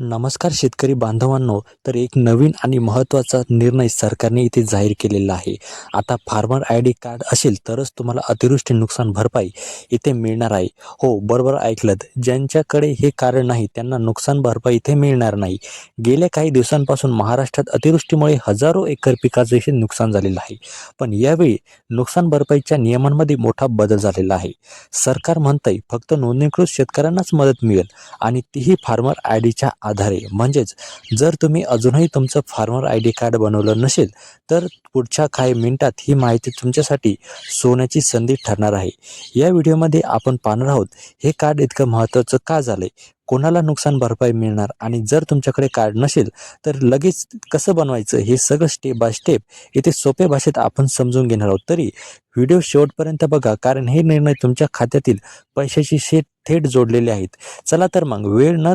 नमस्कार शेतकरी बांधवांनो तर एक नवीन आणि महत्त्वाचा निर्णय सरकारने इथे जाहीर केलेला आहे. आता फार्मर आय डी कार्ड असेल तरच तुम्हाला अतिवृष्टी नुकसान भरपाई इथे मिळणार आहे. हो बरोबर ऐकलं ज्यांच्याकडे हे कार्ड नाही त्यांना नुकसान भरपाई इथे मिळणार नाही. गेल्या काही दिवसांपासून महाराष्ट्रात अतिवृष्टीमुळे हजारो एकर पिकाचे नुकसान झालेलं आहे. पण यावेळी नुकसान भरपाईच्या नियमांमध्ये मोठा बदल झालेला आहे. सरकार म्हणतंय फक्त नोंदणीकृत शेतकऱ्यांनाच मदत मिळेल आणि तीही फार्मर आय डीच्या आधारे. म्हणजेच जर तुम्ही अजूनही तुमचं फार्मर आय डी कार्ड बनवलं नसेल तर पुढच्या काही मिनिटात ही माहिती तुमच्यासाठी सोन्याची संधी ठरणार आहे. या व्हिडिओमध्ये आपण पाहणार आहोत हे कार्ड इतकं महत्त्वाचं का झालं आहे कोणाला नुकसान भरपाई मिळणार? आणि जर तुमच्याकडे कार्ड नसेल तर लगेच कसं बनवायचं? हे सगळं स्टेप बाय स्टेप इथे सोप्या भाषेत आपण समजून घेणार आहोत. तरी व्हिडिओ शेवटपर्यंत बघा कारण हे निर्णय तुमच्या खात्यातील पैशाची शेत थेट जोडलेले आहेत. चला तर मग वेळ न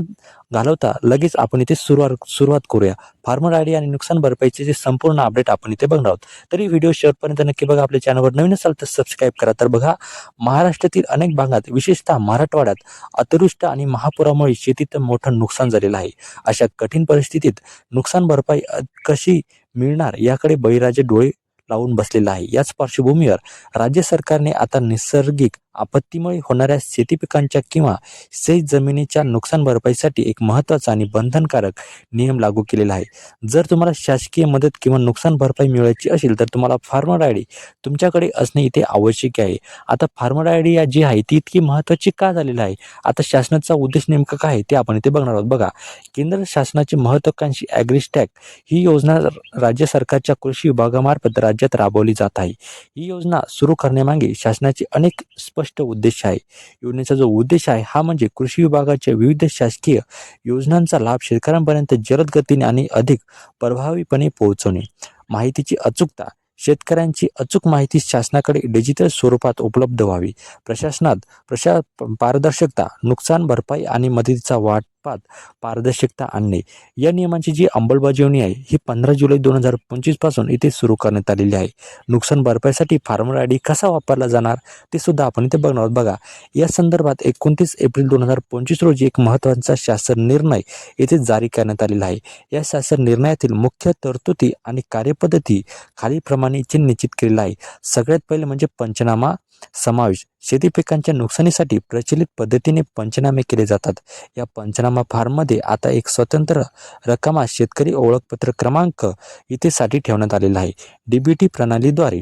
घालवता लगेच आपण इथे सुरुवात सुरुवात करूया. फार्मर आय डी आणि नुकसान भरपाईचे जे संपूर्ण अपडेट आपण इथे बघणार आहोत. तरी व्हिडिओ शेवटपर्यंत नक्की बघा. आपल्या चॅनलवर नवीन असाल तर सबस्क्राईब करा. तर बघा महाराष्ट्रातील अनेक भागात विशेषतः मराठवाड्यात अतिवृष्ट आणि महापुरामुळे शेतीत मोठं नुकसान झालेलं आहे. अशा कठीण परिस्थितीत नुकसान भरपाई कशी मिळणार याकडे बळीराजे डोळे लावून बसलेला आहे. याच पार्श्वभूमीवर राज्य सरकारने आता नैसर्गिक आपत्तीमुळे होणाऱ्या शेती पिकांच्या किंवा शेत जमिनीच्या नुकसान भरपाईसाठी एक महत्त्वाचा आणि बंधनकारक नियम लागू केलेला आहे. जर तुम्हाला शासकीय मदत किंवा नुकसान भरपाई मिळवायची असेल तर तुम्हाला फार्मर आय डी तुमच्याकडे असणे इथे आवश्यक आहे. आता फार्मर आय डी जी आहे ती इतकी महत्त्वाची का झालेली आहे? आता शासनाचा उद्देश नेमका काय आहे ते आपण इथे बघणार आहोत. बघा केंद्र शासनाची महत्त्वाकांक्षी ॲग्रिस्टॅक ही योजना राज्य सरकारच्या कृषी विभागामार्फत राज्यात राबवली जात आहे. ही योजना सुरू करण्यामागे शासनाचे अनेक स्पष्ट उद्देश आहे. योजनेचा जो उद्देश आहे हा म्हणजे कृषी विभागाच्या विविध शासकीय योजनांचा लाभ शेतकऱ्यांपर्यंत जलद गतीने आणि अधिक प्रभावीपणे पोहोचवणे. माहितीची अचूकता. शेतकऱ्यांची अचूक माहिती शासनाकडे डिजिटल स्वरूपात उपलब्ध व्हावी. प्रशासनात प्रशा पारदर्शकता नुकसान भरपाई आणि मदतीचा स्वरूपात पारदर्शकता आणणे या नियमांची जी अंमलबजावणी आहे ही पंधरा जुलै दोन हजार पंचवीसपासून इथे सुरू करण्यात आलेली आहे. नुकसान भरपाईसाठी फार्मर आय डी कसा वापरला जाणार ते सुद्धा आपण इथे बघणार आहोत. बघा या संदर्भात एकोणतीस एप्रिल दोन हजार पंचवीस रोजी एक महत्त्वाचा शासन निर्णय येथे जारी करण्यात आलेला आहे. या शासन निर्णयातील मुख्य तरतुदी आणि कार्यपद्धती खालीलप्रमाणे इथे निश्चित केलेला आहे सगळ्यात पहिले म्हणजे पंचनामा समावेश. शेती पिकांच्या नुकसानीसाठी प्रचलित पद्धतीने पंचनामे केले जातात. या पंचनामा फार्ममध्ये आता एक स्वतंत्र रकमा शेतकरी ओळखपत्र क्रमांक इथेसाठी ठेवण्यात आलेला आहे. डी बी टी प्रणालीद्वारे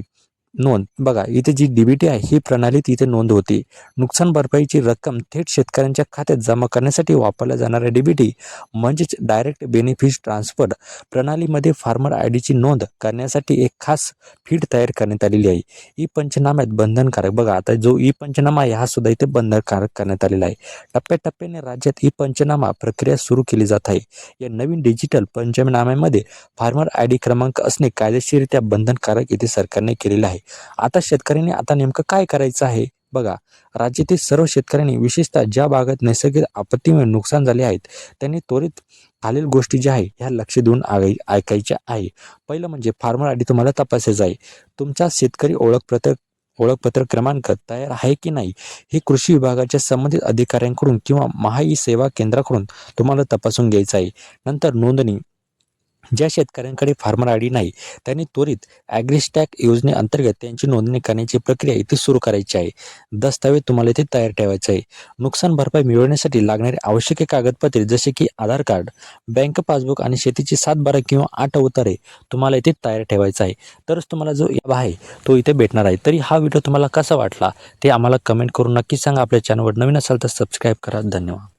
नोंद. बघा इथे जी डी बी टी आहे ही प्रणालीत इथे नोंद होते. नुकसान भरपाईची रक्कम थेट शेतकऱ्यांच्या खात्यात जमा करण्यासाठी वापरल्या जाणाऱ्या डी बी टी म्हणजेच डायरेक्ट बेनिफिट ट्रान्सफर प्रणालीमध्ये फार्मर आय डीची नोंद करण्यासाठी एक खास फीड तयार करण्यात आलेली आहे. ई पंचनाम्यात बंधनकारक. बघा आता जो ई पंचनामा आहे हा सुद्धा इथे बंधनकारक करण्यात आलेला आहे. टप्प्याटप्प्याने राज्यात ई पंचनामा प्रक्रिया सुरू केली जात आहे. या नवीन डिजिटल पंचनाम्यामध्ये फार्मर आय डी क्रमांक असणे कायदेशीररित्या बंधनकारक इथे सरकारने केलेलं आहे. आता शेतकऱ्यांनी आता नेमकं काय करायचं आहे? बघा राज्यातील सर्व शेतकऱ्यांनी विशेषतः ज्या भागात नैसर्गिक आपत्तीमुळे नुकसान झाले आहेत त्यांनी त्वरित खालील गोष्टी ज्या आहे ह्या लक्ष देऊन आगाई ऐकायच्या आहे. पहिलं म्हणजे फार्मर आय डी तुम्हाला तपासायचं आहे. तुमचा शेतकरी ओळखपत्र ओळखपत्र क्रमांक तयार आहे की नाही? हे कृषी विभागाच्या संबंधित अधिकाऱ्यांकडून किंवा महाई सेवा केंद्राकडून तुम्हाला तपासून घ्यायचं आहे. नंतर नोंदणी ज्या शेतकऱ्यांकडे फार्मर आय डी नाही त्यांनी त्वरित ॲग्रिस्टॅक योजनेअंतर्गत त्यांची नोंदणी करण्याची प्रक्रिया इथे सुरू करायची आहे. दस्तावेज तुम्हाला इथे तयार ठेवायचं आहे. नुकसान भरपाई मिळवण्यासाठी लागणारे आवश्यक कागदपत्रे जसे की आधार कार्ड बँक पासबुक आणि शेतीची सात बारा किंवा आठ अवतारे तुम्हाला इथे तयार ठेवायचं आहे. तरच तुम्हाला जो लाभ आहे तो इथे भेटणार आहे. तरी हा व्हिडिओ तुम्हाला कसा वाटला ते आम्हाला कमेंट करून नक्की सांगा. आपल्या चॅनलवर नवीन असाल तर सबस्क्राईब करा. धन्यवाद.